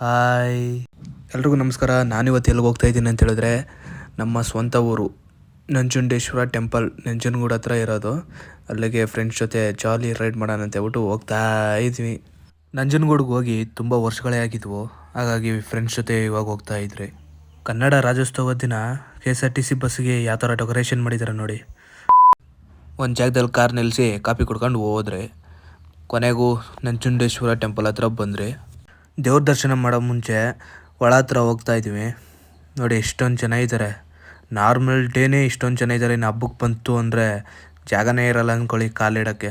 Hi. ಎಲ್ರಿಗೂ ನಮಸ್ಕಾರ. ನಾನಿವತ್ತು ಎಲ್ಲಿಗೆ ಹೋಗ್ತಾ ಇದ್ದೀನಿ ಅಂತ ಹೇಳಿದ್ರೆ ನಮ್ಮ ಸ್ವಂತ ಊರು ನಂಜುಂಡೇಶ್ವರ ಟೆಂಪಲ್ ನಂಜನಗೂಡ ಹತ್ರ ಇರೋದು. ಅಲ್ಲಿಗೆ ಫ್ರೆಂಡ್ಸ್ ಜೊತೆ ಜಾಲಿ ರೈಡ್ ಮಾಡೋಣ ಅಂತ ಹೇಳ್ಬಿಟ್ಟು ಹೋಗ್ತಾ ಇದ್ವಿ. ನಂಜನಗೂಡಿಗೆ ಹೋಗಿ ತುಂಬ ವರ್ಷಗಳೇ ಆಗಿದ್ವು. ಹಾಗಾಗಿ ಫ್ರೆಂಡ್ಸ್ ಜೊತೆ ಇವಾಗ ಹೋಗ್ತಾ ಇದ್ರಿ. ಕನ್ನಡ ರಾಜ್ಯೋತ್ಸವದ ದಿನ K S R T C ಬಸ್ಸಿಗೆ ಯಾವ ಥರ ಡೆಕೋರೇಷನ್ ಮಾಡಿದ್ದಾರೆ ನೋಡಿ. ಒಂದು ಜಾಗದಲ್ಲಿ ಕಾರ್ ನಿಲ್ಲಿಸಿ ಕಾಫಿ ಕುಡ್ಕೊಂಡು ಹೋದ್ರೆ ಕೊನೆಗೂ ನಂಜುಂಡೇಶ್ವರ ಟೆಂಪಲ್ ಹತ್ರ ಬಂದ್ರಿ. ದೇವ್ರ ದರ್ಶನ ಮಾಡೋ ಮುಂಚೆ ಒಳ ಹತ್ರ ಹೋಗ್ತಾ ಇದ್ದೀವಿ ನೋಡಿ ಎಷ್ಟೊಂದು ಜನ ಇದ್ದಾರೆ ನಾರ್ಮಲ್ ಡೇನೇ ಇಷ್ಟೊಂದು ಜನ ಇದ್ದಾರೆ ಇನ್ನು ಹಬ್ಬಕ್ಕೆ ಬಂತು ಅಂದರೆ ಜಾಗನೇ ಇರಲ್ಲ ಅಂದ್ಕೊಳ್ಳಿ ಕಾಲಿಡೋಕ್ಕೆ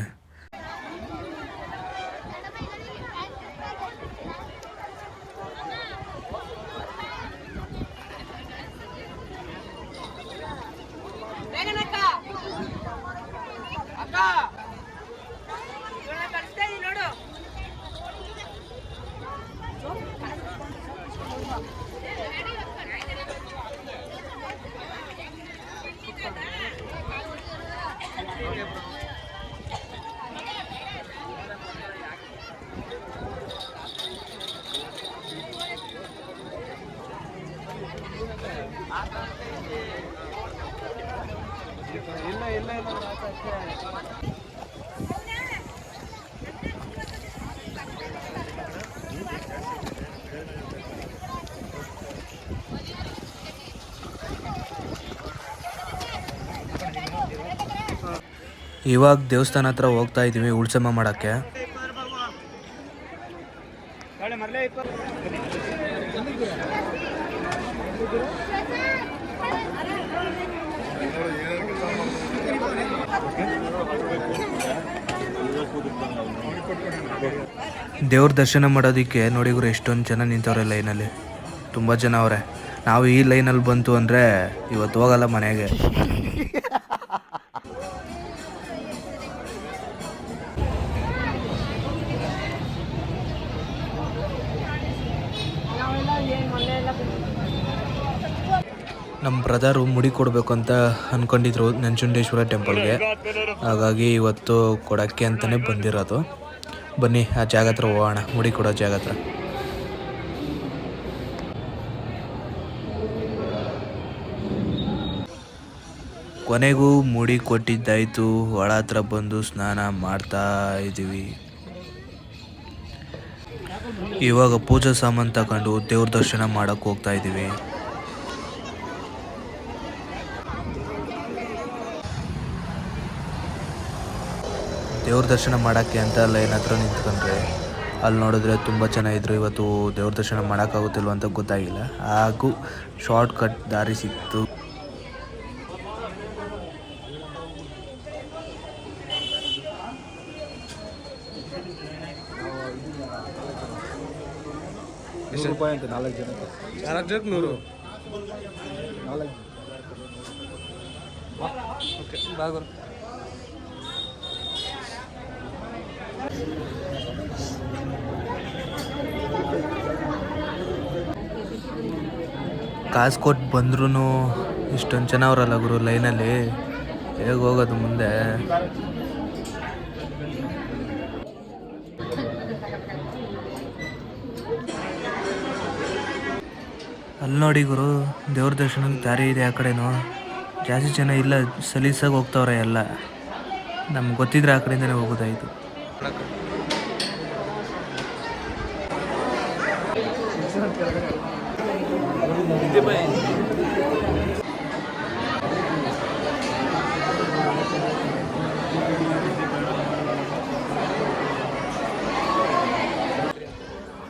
ಇವಾಗ ದೇವಸ್ಥಾನ ಹತ್ರ ಹೋಗ್ತಾ ಇದೀವಿ ಉಳ್ಸಮ್ಮ ಮಾಡೋಕ್ಕೆ. ದೇವ್ರ ದರ್ಶನ ಮಾಡೋದಕ್ಕೆ ನೋಡಿ ಗುರು, ಎಷ್ಟೊಂದು ಜನ ನಿಂತವ್ರೆ ಲೈನಲ್ಲಿ. ತುಂಬ ಜನ ಅವರೇ. ನಾವು ಈ ಲೈನಲ್ಲಿ ಬಂತು ಅಂದರೆ ಇವತ್ತು ಹೋಗಲ್ಲ ಮನೆಗೆ. ನಮ್ಮ ಬ್ರದರು ಮುಡಿ ಕೊಡಬೇಕು ಅಂತ ಅಂದ್ಕೊಂಡಿದ್ರು ನಂಜುಂಡೇಶ್ವರ ಟೆಂಪಲ್ಗೆ ಹಾಗಾಗಿ ಇವತ್ತು ಕೊಡೋಕ್ಕೆ ಅಂತಲೇ ಬಂದಿರೋದು. ಬನ್ನಿ, ಆ ಜಾಗ ಹತ್ರ ಹೋಗೋಣ, ಮುಡಿ ಕೊಡೋ ಜಾಗ ಹತ್ರ. ಕೊನೆಗೂ ಮುಡಿ ಕೊಟ್ಟಿದ್ದಾಯಿತು, ಒಳ ಹತ್ರ ಬಂದು ಸ್ನಾನ ಮಾಡ್ತಾ ಇದ್ದೀವಿ. ಇವಾಗ ಪೂಜಾ ಸಾಮಾನು ತಗೊಂಡು ದೇವ್ರ ದರ್ಶನ ಮಾಡೋಕ್ಕೆ ಹೋಗ್ತಾ ಇದ್ದೀವಿ. ದೇವ್ರ ದರ್ಶನ ಮಾಡೋಕ್ಕೆ ಅಂತ ಲೈನ್ ಹತ್ರ ನಿಂತ್ಕೊಂಡ್ರೆ ಅಲ್ಲಿ ನೋಡಿದ್ರೆ ತುಂಬ ಚೆನ್ನಾಗಿದ್ರು ಇದ್ರು. ಇವತ್ತು ದೇವ್ರ ದರ್ಶನ ಮಾಡೋಕ್ಕಾಗುತ್ತಿಲ್ವ ಅಂತ ಗೊತ್ತಾಗಿಲ್ಲ. ಹಾಗೂ ಶಾರ್ಟ್ ಕಟ್ ದಾರಿ ಸಿಕ್ತು. ಎಷ್ಟು ರೂಪಾಯಿ ಅಂತ ನಾಲ್ಕು ಜನ? ನಾಲ್ಕು ಜನಕ್ಕೆ ನೂರು. ನಾಲ್ಕು ಓಕೆ ಬಾಗುರು ಕಾಸು ಕೊಟ್ಟು ಬಂದ್ರೂ ಇಷ್ಟೊಂದು ಜನ ಅವರಲ್ಲ ಗುರು ಲೈನಲ್ಲಿ. ಹೇಗೆ ಹೋಗೋದು ಮುಂದೆ? ಅಲ್ಲಿ ನೋಡಿ ಗುರು, ದೇವ್ರ ದರ್ಶನಕ್ಕೆ ದಾರಿ ಇದೆ ಆ ಕಡೆನೂ. ಜಾಸ್ತಿ ಜನ ಇಲ್ಲ, ಸಲೀಸಾಗಿ ಹೋಗ್ತಾವ್ರೆ ಎಲ್ಲ. ನಮ್ಗೆ ಗೊತ್ತಿದ್ರೆ ಆ ಕಡೆಯಿಂದನೇ ಹೋಗೋದಾಯ್ತು.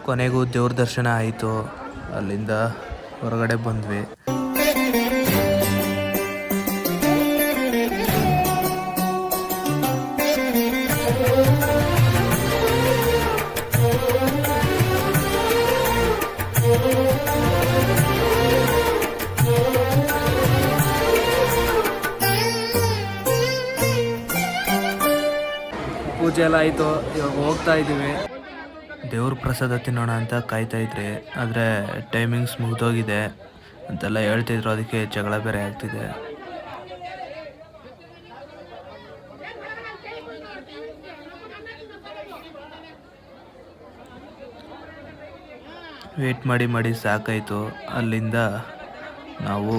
ಕೊನೆಗೂ ದೇವ್ರ ದರ್ಶನ ಆಯಿತು. ಅಲ್ಲಿಂದ ಹೊರಗಡೆ ಬಂದ್ವಿ. ಪೂಜೆ ಎಲ್ಲ ಆಯಿತು, ಇವಾಗ ಹೋಗ್ತಾ ಇದ್ದೀವಿ. ದೇವ್ರ ಪ್ರಸಾದ ತಿನ್ನೋಣ ಅಂತ ಕಾಯ್ತಾ ಇದ್ರಿ, ಆದರೆ ಟೈಮಿಂಗ್ಸ್ ಮುಗಿದೋಗಿದೆ ಅಂತೆಲ್ಲ ಹೇಳ್ತಿದ್ರು ಅದಕ್ಕೆ ಜಗಳ ಬೇರೆ ಆಗ್ತಿದೆ. ವೇಟ್ ಮಾಡಿ ಮಾಡಿ ಸಾಕಾಯಿತು. ಅಲ್ಲಿಂದ ನಾವು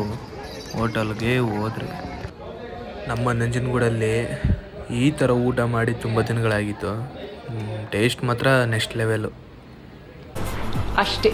ಹೋಟೆಲ್ಗೆ ಹೋದ್ರಿ ನಮ್ಮ ನಂಜನಗೂಡಲ್ಲಿ ಈ ಥರ ಊಟ ಮಾಡಿ ತುಂಬ ದಿನಗಳಾಗಿತ್ತು. ಟೇಸ್ಟ್ ಮಾತ್ರ ನೆಕ್ಸ್ಟ್ ಲೆವೆಲು ಅಷ್ಟೇ.